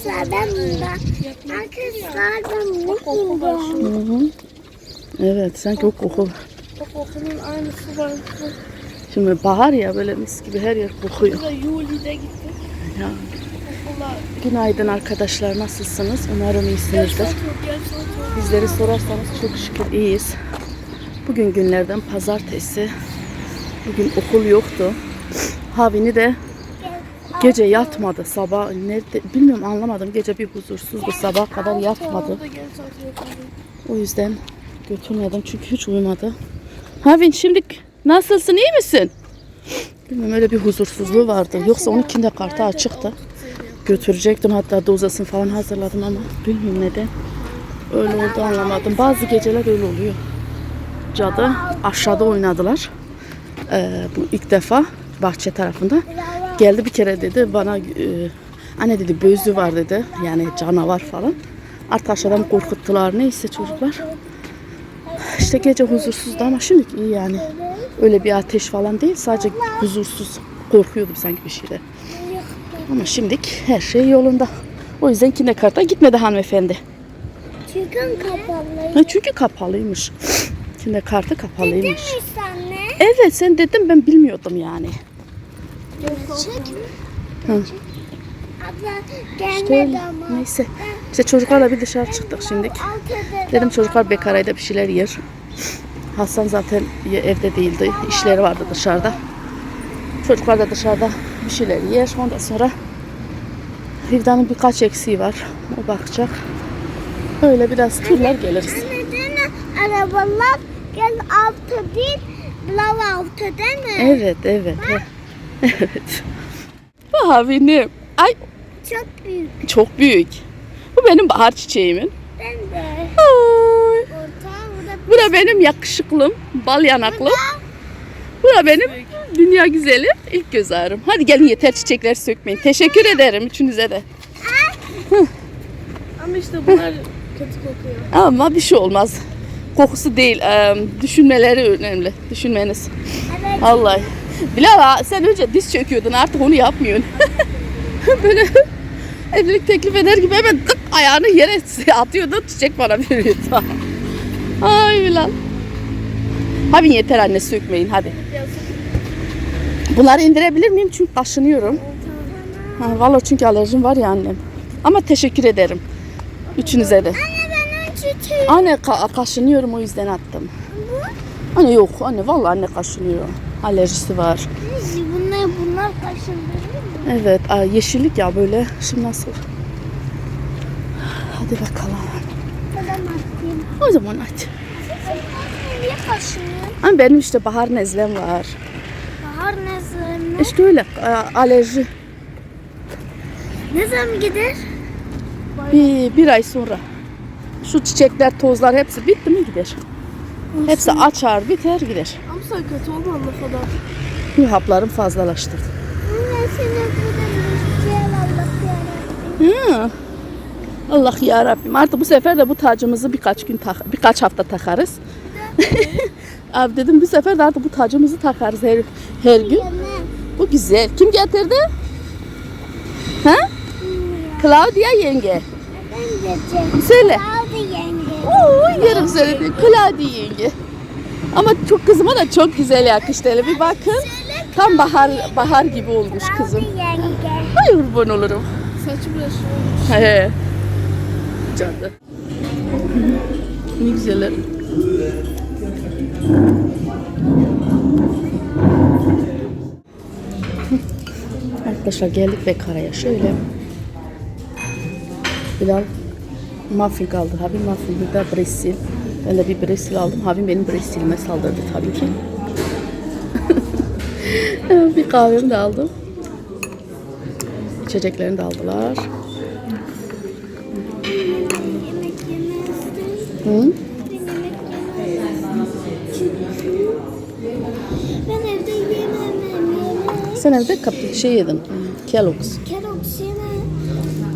Arkadaşlar ben bundan. Arkadaşlar ben hı. Evet sanki o koku. Bak okulun aynısı var. Şimdi bahar ya böyle mis gibi her yer kokuyor. Burada Yuli'de gittik. Ya. Günaydın arkadaşlar nasılsınız? Umarım iyisinizdir. Bizleri sorarsanız çok şükür iyiyiz. Bugün günlerden pazartesi. Bugün okul yoktu. Havini de gece yatmadı. Sabah nerede bilmiyorum anlamadım. Gece bir huzursuzdu. Sabah kadar yatmadı. O yüzden götürmedim çünkü hiç uyumadı. Havin şimdi nasılsın iyi misin? Bilmiyorum öyle bir huzursuzluğu vardı. Yoksa 12'de kartı açıktı. Götürecektim hatta dozasını falan hazırladım ama bilmiyorum neden. Öyle oldu anlamadım. Bazı geceler öyle oluyor. Cadı aşağıda oynadılar. Ee, bu ilk defa bahçe tarafında. Geldi bir kere dedi bana e, anne dedi bözü var dedi. Yani canavar falan. Artık aşağıdan korkuttular. Neyse çocuklar. İşte gece huzursuzdu ama şimdi iyi yani. Öyle bir ateş falan değil. Sadece huzursuz. Korkuyordum sanki bir şeyde. Ama şimdilik her şey yolunda. O yüzden kindergarten'a gitmedi hanımefendi. Çünkü kapalı. Ha, çünkü kapalıymış. Kindergarten kapalıymış. Demiş anne. Evet sen dedim ben bilmiyordum yani. Çek. Hı. Abla gelmedi ama. Neyse. İşte çocuklarla bir dışarı çıktık şimdi. Dedim çocuklar bekarayda bir şeyler yer. Hasan zaten evde değildi. İşleri vardı dışarıda. Çocuklar da dışarıda bir şeyler yer. Ondan sonra Hivda'nın birkaç eksiği var. O bakacak. Öyle biraz turlar geliriz. Neden arabalar gel altı değil, lav altı değil mi? Evet, evet. Evet. Bu havinim. Ay Çok büyük. çok büyük. Bu benim bahar çiçeğimin. Ben de. Ay. Orta, burada Bu da benim yakışıklım, bal yanaklım. Bu da benim dünya güzeli ilk göz ağrım. Hadi gelin yeter çiçekler sökmeyin. Teşekkür ederim üçünüze de. Ama işte bunlar kötü kokuyor. Ama bir şey olmaz. Kokusu değil, eee, düşünmeleri önemli. Düşünmeniz. Evet. Vallahi. Bilal sen önce diz çöküyordun artık onu yapmıyorsun. Böyle evlilik teklif eder gibi hemen tık ayağını yere atıyordun çiçek bana veriyordu. Ay Bilal. Hadi yeter anne sökmeyin hadi. Bunları indirebilir miyim? Çünkü kaşınıyorum. Ha, vallahi çünkü alerjim var ya annem. Ama teşekkür ederim. Üçünüze de. Anne ben çiçeği. Anne ka- kaşınıyorum o yüzden attım. Anne yok anne vallahi anne kaşınıyor. Alerjisi var. Bunlar, bunlar kaşındırır mı? Evet aa, yeşillik ya böyle. Şimdi nasıl? Hadi bakalım. Atayım. O zaman aç. Niye kaşınıyor? Ama benim işte bahar nezlem var. Bahar ne zaman? İşte öyle aa, alerji. Ne zaman gider? Bir, bir ay sonra. Şu çiçekler, tozlar hepsi bitti mi gider. Hepsi açar, biter, gider. Ama sen kötü olma ne kadar. Bir haplarım fazlalaştı. Anne seni burada bir Allah. Allah ya Rabbim. Artık bu sefer de bu tacımızı birkaç gün tak birkaç hafta takarız. Abi dedim bu sefer de artık bu tacımızı takarız her her gün. Bu güzel. Kim getirdi? Ha? Claudia yenge. Ben de Söyle. Oo, yarım söyledi. Claudia yenge. Ama çok kızıma da çok güzel yakıştı. Hele bir bakın. Tam bahar bahar gibi olmuş kızım. Ay kurban olurum. Saçı biraz şey olmuş. He. Cadı. Ne güzeller. Arkadaşlar geldik Bekara'ya. Şöyle. Bilal muffin kaldı. Abi muffin bir de bresil. Ben de bir bresil aldım. Abim benim bresilime saldırdı tabii ki. bir kahvemi de aldım. İçeceklerini de aldılar. Hı? Ben evde yemem. Sen evde kapı şey yedin. Kellogg's. Kellogg's yeme.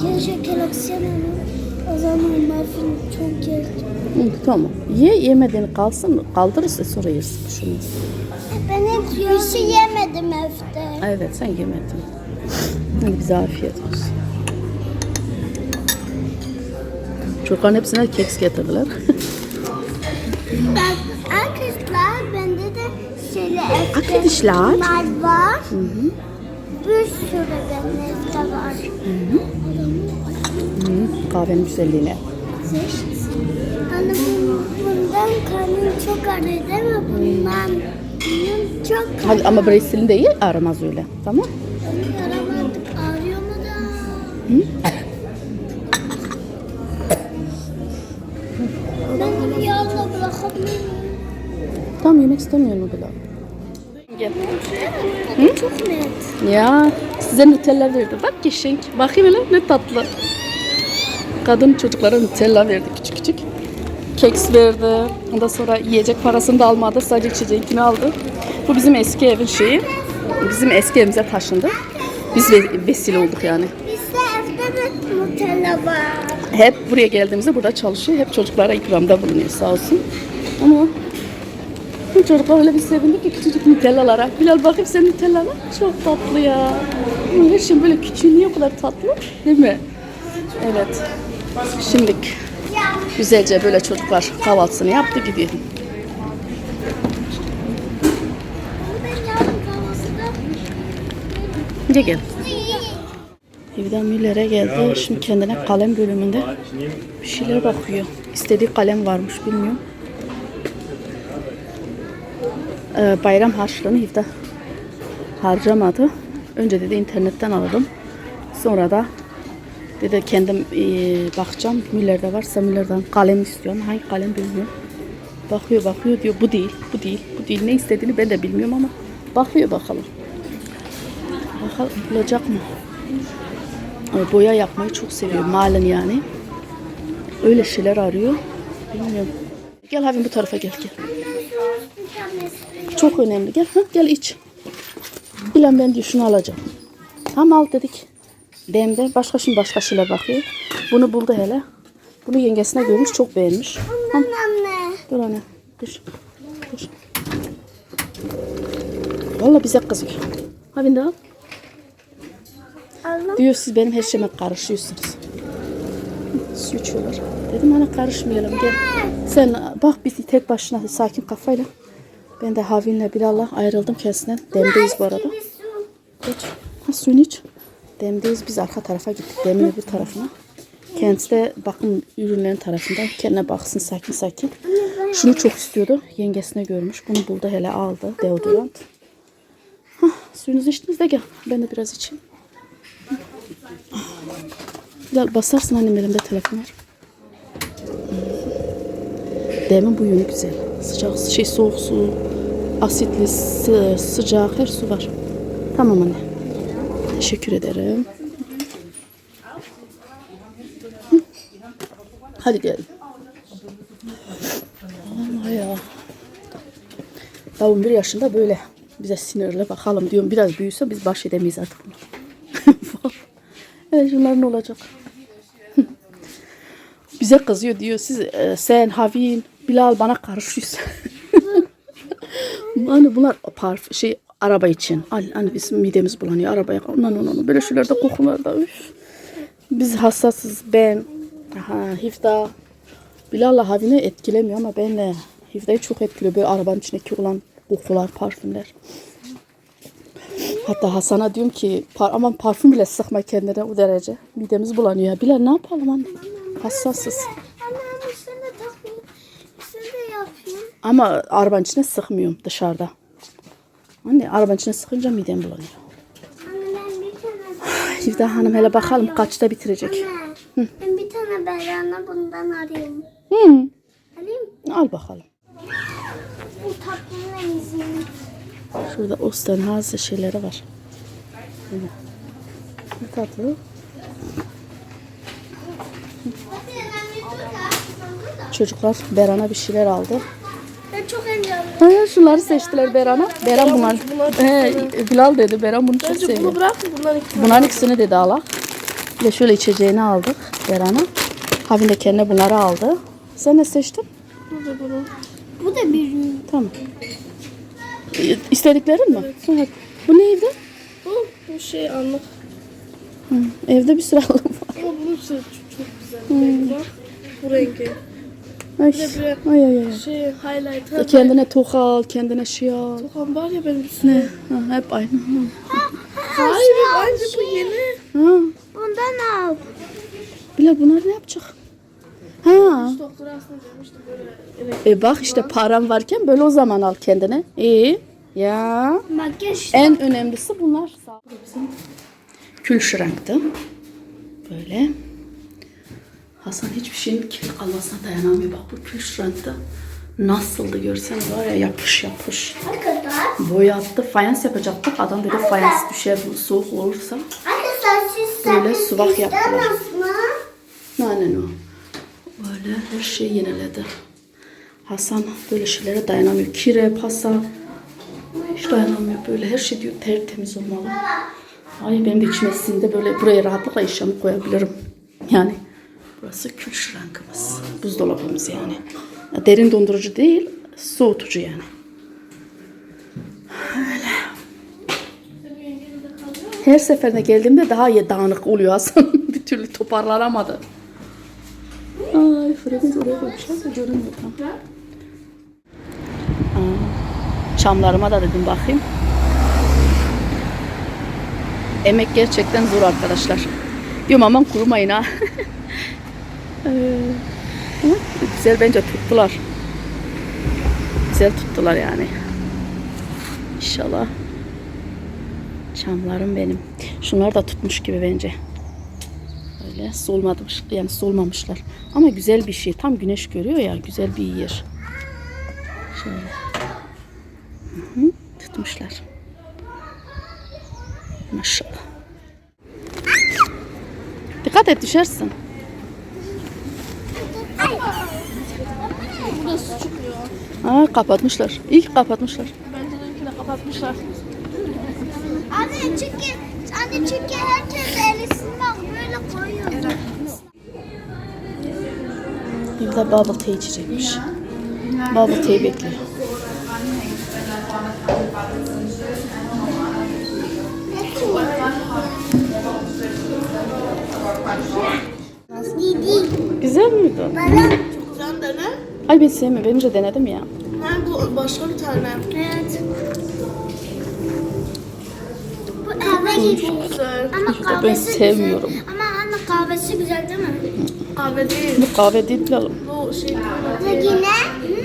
Keşke Kellogg's yemem. O zaman muffin çok geldi. Hı, tamam. Ye yemediğini kalsın. Kaldırırsa sonra yersin. Şunu. Ben hiç bir şey yemedim evde. Evet sen yemedin. Hadi bize afiyet olsun. Çocukların hepsine keks getirdiler. Ben, arkadaşlar bende de şöyle Arkadaşlar. bunlar var. Bir sürü bende de var. Hı, kahvenin güzelliğine. Anne bu- bundan karnım çok değil mi? Bundan bunun çok Hadi ama Breysel'in de iyi aramaz öyle. Tamam. karnım yaramadık. Ağrıyor mu da? Ben bunu yağla bırakabilir miyim? Tamam yemek istemiyorum. Gel. Tadı çok net. Ya size Nutella verdi. Bak Gişenk. Bakayım hele ne tatlı. Kadın çocuklara Nutella verdi küçük küçük. Keks verdi. Ondan sonra yiyecek parasını da almadı. Sadece içeceğinkini aldı. Bu bizim eski evin şeyi. Bizim eski evimize taşındı. Biz ve- vesile olduk yani. Bizde evde de Nutella var. Hep buraya geldiğimizde burada çalışıyor. Hep çocuklara ikramda bulunuyor sağ olsun. Ama bu çocuklar öyle bir sevindi ki küçücük Nutella'lara. Bilal bakayım sen Nutella'lar. Çok tatlı ya. Her şey böyle küçüğü niye o kadar tatlı? Değil mi? Evet. Şimdi güzelce böyle çocuklar kahvaltısını yaptı gidiyor. Kahvaltıda Gel. Evden Müller'e geldi. Şimdi kendine kalem bölümünde bir şeyler bakıyor. İstediği kalem varmış bilmiyorum. Ee, bayram harçlığını Hivda harcamadı. Önce dedi internetten aldım. Sonra da dedi kendim e, bakacağım. Müller'de varsa Müller'den kalem istiyorum. Hangi kalem bilmiyorum. Bakıyor bakıyor diyor bu değil, bu değil, bu değil. Ne istediğini ben de bilmiyorum ama bakıyor bakalım. Bakalım bulacak mı? Ama boya yapmayı çok seviyor. Malen yani. Öyle şeyler arıyor. Bilmiyorum. Gel Havin bu tarafa gel gel. bir. Çok önemli. Gel ha, gel iç. Bilen ben diyor şunu alacağım. Tamam al dedik. Demde başka şimdi başka şeyler bakıyor. Bunu buldu hele. Bunu yengesine görmüş çok beğenmiş. Anne anne. Dur anne. Dur. Dur. Valla bize kızıyor. Havin de al. Aldım. Diyor siz benim her şeyime karışıyorsunuz. Su içiyorlar. Dedim ana karışmayalım gel. Sen bak biz tek başına sakin kafayla. Ben de Havin'le Bilal'la ayrıldım kendisinden. Demdeyiz bu arada. İç. Ha, suyunu iç. Demdeyiz biz arka tarafa gittik. Demin öbür tarafına. Kendisi de bakım ürünlerin tarafında. Kendine baksın sakin sakin. Şunu çok istiyordu. Yengesine görmüş. Bunu buldu hele aldı. Deodorant. Hah, suyunuzu içtiniz de gel. Ben de biraz içeyim. Gel basarsın annem elimde telefon var. Demin bu yönü güzel. Sıcak, şey soğuk su, asitli, sı- sıcak her su var. Tamam anne. Teşekkür ederim. Hadi gel. Allah ya. Daha 11 yaşında böyle bize sinirli bakalım diyorum. Biraz büyüse biz baş edemeyiz artık bunu. evet şunlar ne olacak? Bize kızıyor diyor. Siz e, sen Havin Bilal bana karışıyorsun. hani bunlar parf şey araba için. Hani, hani bizim midemiz bulanıyor arabaya. Ondan ondan böyle şeylerde kokularda. Üf. Biz hassasız. Ben aha, Hifda Bilal'la Havin'i etkilemiyor ama benle Hifda'yı çok etkiliyor. Böyle arabanın içindeki olan kokular, parfümler. Hatta Hasan'a diyorum ki par aman parfüm bile sıkma kendine o derece. Midemiz bulanıyor. ya. Bilal ne yapalım anne? Hassasız. Ama arabanın içine sıkmıyorum dışarıda. Anne arabanın içine sıkınca midem bulanıyor. Tane Hifda Hanım hele bakalım kaçta bitirecek. Anne, ben bir tane Beran'a bundan arayayım. Hı. Alayım. Al bakalım. Bu tatlının izini. Şurada Osterhaze şeyleri var. Ne tatlı. Çocuklar Beran'a bir şeyler aldı. Ben çok şunları seçtiler Beran'a. Beran bunlar. He, Bilal dedi. Beran bunu çok Bence seviyor. bunu bırak bunlar iki Bunların ikisini dedi Allah. Bir de şöyle içeceğini aldık Beran'a. Havin de kendine bunları aldı. Sen ne seçtin? Bu da bunu. Bu da bir Tamam. İstediklerin mi? Sonra- Bu neydi? Bu, bu şey anlık. Hı, evde bir sürü aldım var. Ama bunun şey çok, çok güzel. Hmm. Bu rengi. Ay. de Ay ay ay. Şey highlighter. Kendine toka al, kendine şey al. Tokan var ya benim üstüne. Ne? Ha, hep aynı. Hayır bence bu yeni. Ha. Bundan al. Bilal bunlar ne yapacak? Ha. Doktor aslında demişti böyle. E bak işte param varken böyle o zaman al kendine. İyi. Ya. Makyaj. En önemlisi bunlar. Kül şıraktı. Böyle. Hasan hiçbir şeyin kirli kalmasına dayanamıyor. Bak bu kül şıraktı. Nasıldı görsen var ya yapış yapış. Ne kadar? Boyattı. Fayans yapacaktık. Adam dedi fayans düşer soğuk olursa. Arkadaşlar siz Böyle sakın subak yaptılar. Aynen o. Böyle her şeyi yeniledi. Hasan böyle şeylere dayanamıyor. Kire, pasa hiç dayanamıyor. Böyle her şey diyor tertemiz olmalı. Ay benim de içime sindi böyle buraya rahatlıkla eşyamı koyabilirim. Yani burası kül şrankımız. Buzdolabımız yani. Ya Derin dondurucu değil, soğutucu yani. Öyle. Her seferinde geldiğimde daha iyi dağınık oluyor Hasan. Bir türlü toparlanamadı. Ay Fred'in oraya koymuşlar da görünmüyor tam. Çamlarıma da dedim bakayım. Emek gerçekten zor arkadaşlar. Diyorum aman kurumayın ha. Ee, güzel bence tuttular. Güzel tuttular yani. İnşallah. Çamlarım benim. Şunlar da tutmuş gibi bence. Öyle solmamış yani solmamışlar. Ama güzel bir şey. Tam güneş görüyor ya güzel bir yer. Şöyle. Hı hı, tutmuşlar. Maşallah. Dikkat et düşersin. Burası çıkıyor. Aa, kapatmışlar. İyi ki kapatmışlar. Bence de kapatmışlar. Anne çünkü anne çünkü herkes elisinden böyle koyuyor. Bir de bubble tea içecekmiş. Bubble tea bekliyor. Güzel miydi? Bana. Çok güzel dene. Ay ben sevmiyorum. Ben önce denedim ya. Başka bir tane. Evet. Bu kahve gibi. Güzel. Ama ben kahvesi sevmiyorum. güzel. Ama anne kahvesi güzel değil mi? Kahve değil. Bu kahve değil Bilal'ım. Bu şey. Ve yine.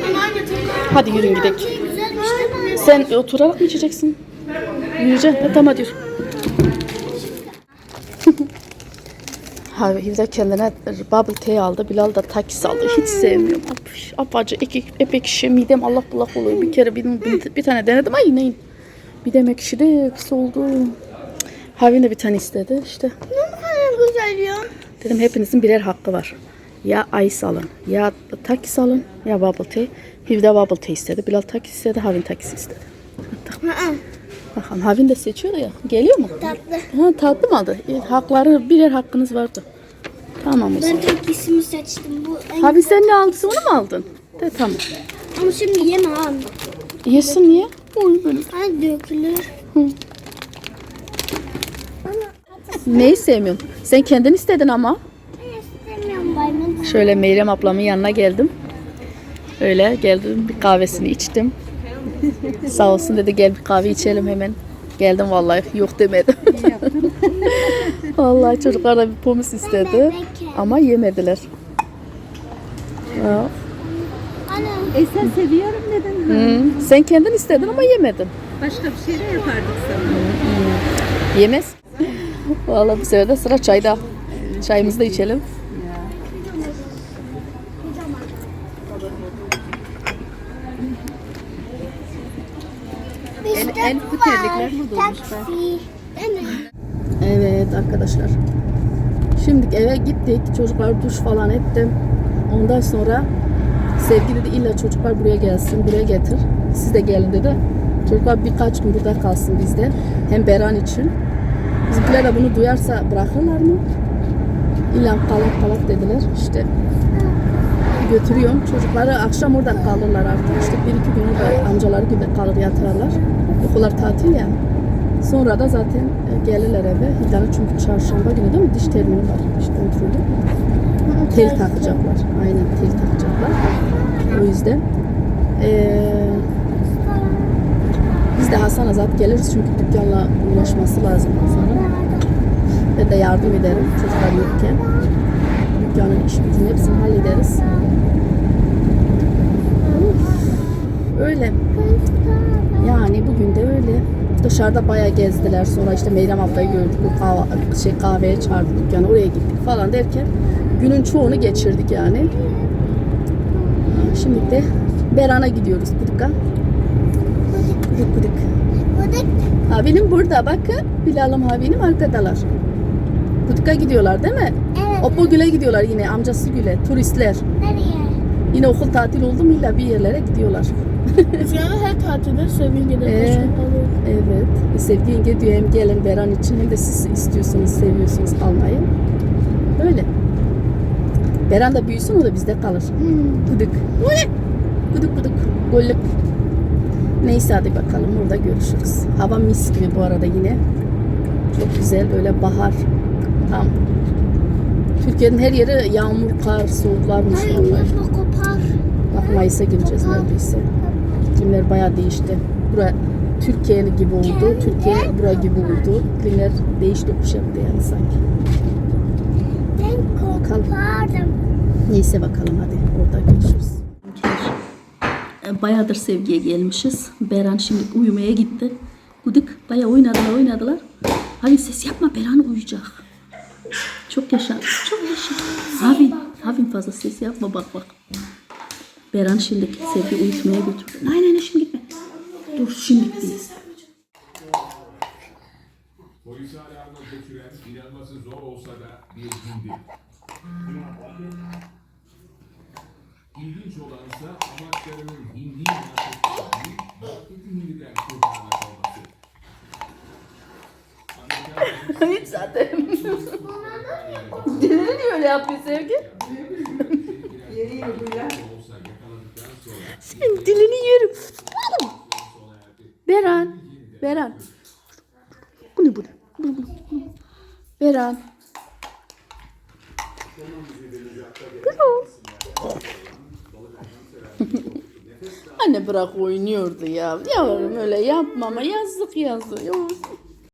Hemen getir. Hadi yürüyün gidelim. Mi? Sen oturarak mı içeceksin? Yürüyeceksin. Ha, tamam hadi yürü. Hayır, de kendine bubble tea aldı. Bilal da takis aldı. Hiç sevmiyorum. Apış, apacı, epek şişe midem Allah bulak oluyor. Bir kere bir, bir, bir tane denedim. Ay neyin? Midem ekşidi, hepsi oldu. Havin de bir tane istedi. İşte Ne kadar güzel ya. dedim hepinizin birer hakkı var. Ya ice alın, ya takis alın, ya bubble tea. Hivde bubble tea istedi. Bilal takis istedi, Havin takis istedi. Bakalım Havin de seçiyor ya. Geliyor mu? Tatlı. Ha, tatlı mı aldı? E, hakları birer hakkınız vardı. Tamam o zaman. Ben takisimi seçtim. Bu en... Abi sen ne aldın? Onu mu aldın? De tamam. Ama şimdi yeme anne. Yesin niye? Oy benim. Ay dökülür. Neyi sevmiyorsun? Sen kendin istedin ama. İstemiyorum bayman. Şöyle Meyrem ablamın yanına geldim. Öyle geldim bir kahvesini içtim. Sağ olsun dedi gel bir kahve içelim hemen. Geldim vallahi yok demedim. vallahi çocuklar da bir pomis istedi ama yemediler. Ya. E sen seviyorum dedin. Hı, Sen kendin istedin ama yemedin. Başka bir şey de yapardık sana. Yemez. Vallahi bu sefer de sıra çayda. Çayımızı da içelim. İşte el bu terlikler. Değil mi? Evet arkadaşlar. Şimdi eve gittik. Çocuklar duş falan ettim. Ondan sonra Sevgi dedi illa çocuklar buraya gelsin, buraya getir. Siz de gelin dedi. Çocuklar birkaç gün burada kalsın bizde. Hem Beran için. Bizimkiler de bunu duyarsa bırakırlar mı? İlla kalak kalak dediler. İşte götürüyorum. Çocukları akşam orada kalırlar artık. İşte bir iki gün orada amcaları gibi kalır yatarlar. Okullar tatil ya. Sonra da zaten e, gelirler eve. Hida'nın çünkü çarşamba günü değil mi? Diş termini var. İşte kontrolü. tel takacaklar. Aynen tel takacaklar. O yüzden ee, biz de Hasan Azat geliriz çünkü dükkanla uğraşması lazım Hasan'ın. Ben de yardım ederim çocuklar yokken. Dükkanın iş gücünün hepsini hallederiz. Öyle. Yani bugün de öyle. Dışarıda bayağı gezdiler. Sonra işte Meyrem ablayı gördük. O kahve, şey, kahveye çağırdı dükkanı. Oraya gittik falan derken günün çoğunu geçirdik yani. Şimdi de Beran'a gidiyoruz Kuduk'a. Kuduk kuduk. Abinin burada bakın. Bilal'ım abinin arkadalar. Kuduk'a gidiyorlar değil mi? evet. Oppo Gül'e gidiyorlar yine amcası Gül'e. Turistler. Nereye? Yine okul tatil oldu mu illa bir yerlere gidiyorlar. Rüzgar'ın her tatilde sevgili Ee? Evet. E, Sevgi yenge diyor hem gelin Beran için hem de siz istiyorsunuz, seviyorsunuz kalmayı. Böyle. Beran da büyüsün o da bizde kalır. Gıdık. Uy! Gıdık gıdık. Gollük. Neyse hadi bakalım orada görüşürüz. Hava mis gibi bu arada yine. Çok güzel böyle bahar. Tam. Türkiye'nin her yeri yağmur, kar, soğuklarmış Hayır, vallahi. yapma kopar. Bak Mayıs'a gireceğiz neredeyse. İklimler bayağı değişti. Bura Türkiye gibi oldu. Türkiye bura gibi oldu. İklimler değişti kuş yaptı yani sanki. Ben kopardım. Neyse bakalım hadi orada görüşürüz. E, Bayağıdır sevgiye gelmişiz. Beran şimdi uyumaya gitti. Gudik bayağı oynadılar oynadılar. Havin ses yapma Beran uyuyacak. Çok yaşa. Çok yaşa. Havin. Havin fazla ses yapma bak bak. Beran şimdi sevgi uyutmaya götürdü. Aynen aynen şimdi gitme. Dur şimdi değil. Polisi alarmı götüren inanması zor olsa da bir hindi. İlginç olansa amaçlarının hindi marketi değil, marketi hindiden kurtarmak olması. Hiç zaten. Dilini niye öyle yapıyor sevgi? yakaladıktan sonra Senin dilini yerim. Beran. Beran. Bu ne bu ne? Bu ne. Anne bırak oynuyordu ya. Yavrum öyle yapma ama yazık yazık. Yavrum.